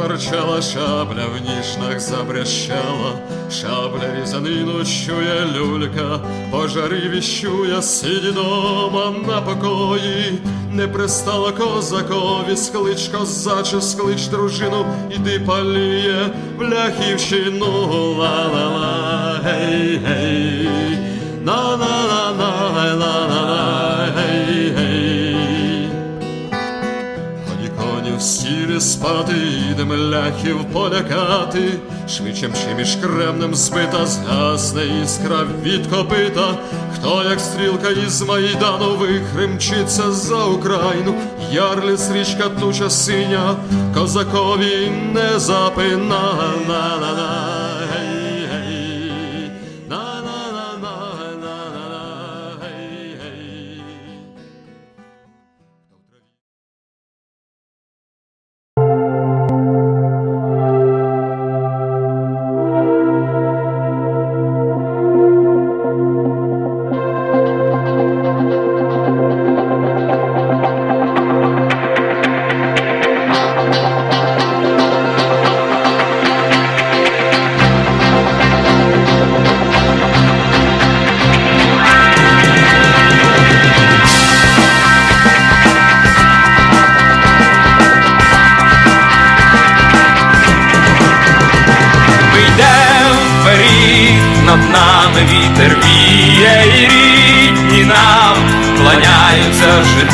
Зашкварчала шабля, в ніжнах забрящала, шабля різанину чує люлька, пожари віщує, сиді дома на покої, не пристала козакові, склич козачу, склич дружину, іди паліє бляхівщину, ла-ла-ла, гей, гей, на-на-на-на, ла-ла-ла, гей, в сірі спати, йдем ляхів полякати, швидшим чи між кремнем збита, згасне іскра від копита, хто як стрілка із Майдану вихримчиться за Україну, ярліс річка туча синя, козакові не запина, на-на-на, гей,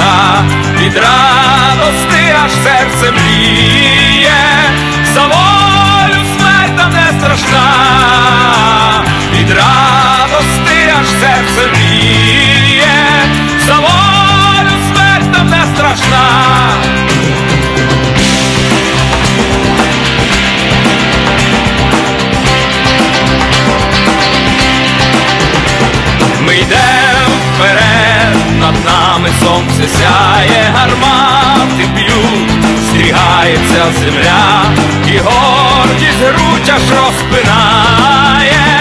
кланяються від радости аж серце мріє, за волю смерть там не страшна, від радости аж серце мріє, за волю смерть там не страшна. Сяє, гармати б'ють, стрігається земля, і гордість грудь аж розпинає,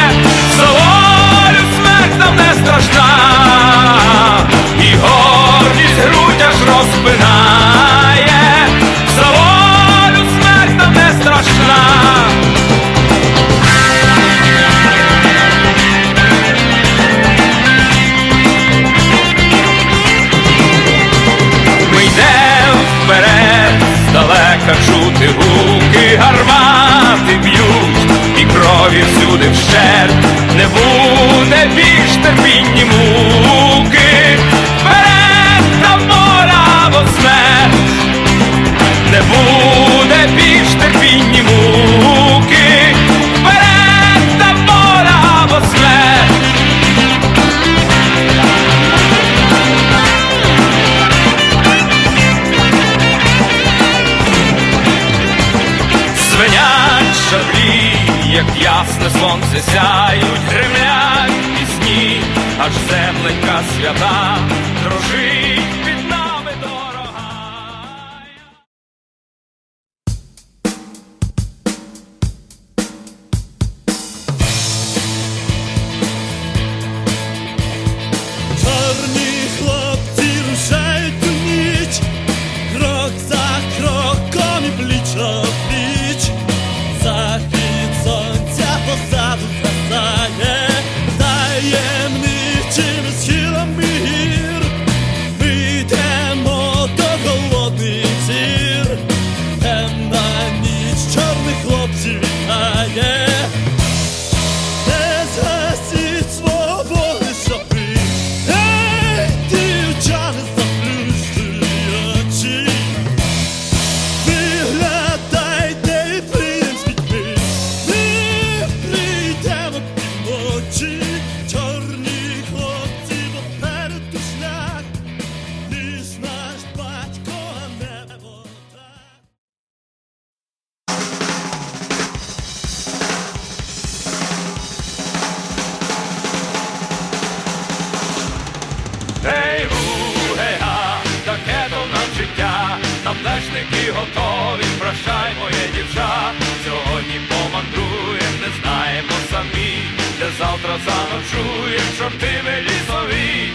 нам готові, прощай, моє дівча. Сьогодні помандруєм, не знаємо самі, де завтра заночуєм, чорти лісові.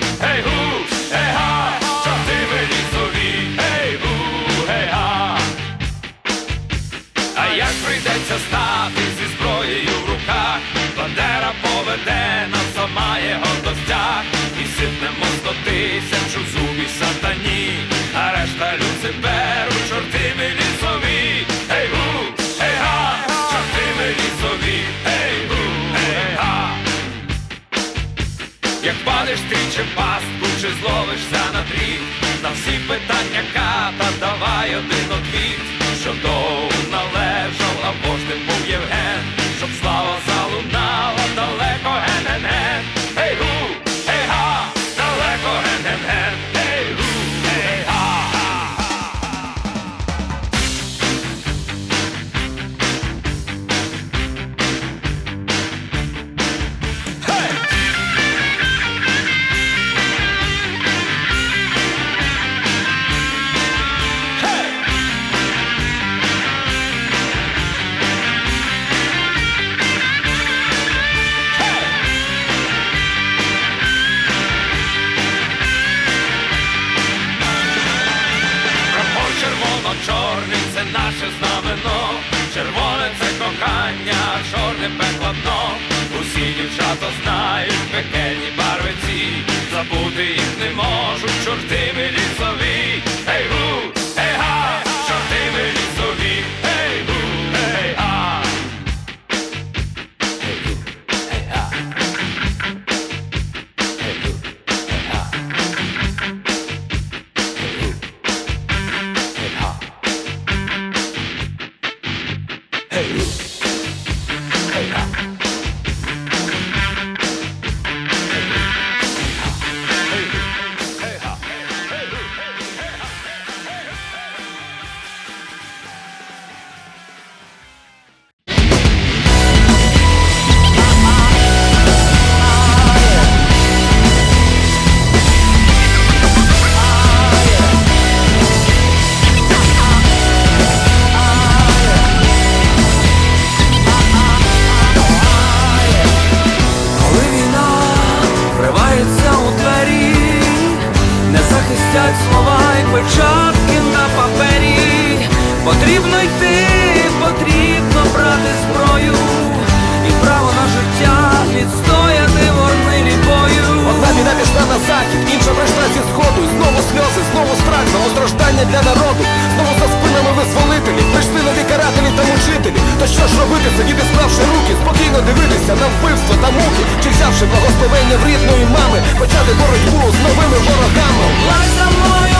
Всі дівчата знають пекельні барвиці, забути їх не можуть чорти милі. Дивитися на вбивство та муки, чи взявши благословення в рідної мами, почати боротьбу з новими ворогами. Лай за мною!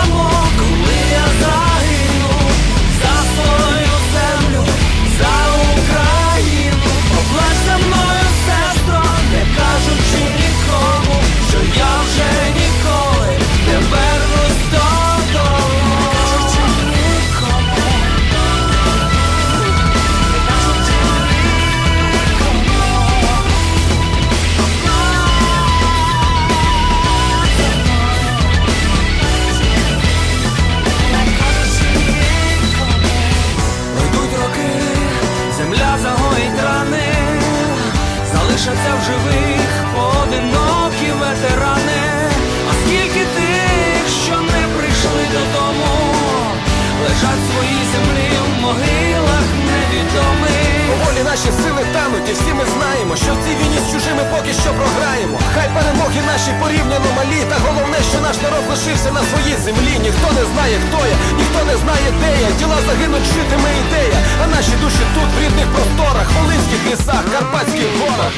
лишився на своїй землі, ніхто не знає, хто я, ніхто не знає, де я. Тіла загинуть, житиме ідея, а наші душі тут, в рідних просторах, Волинських лісах, Карпатських горах.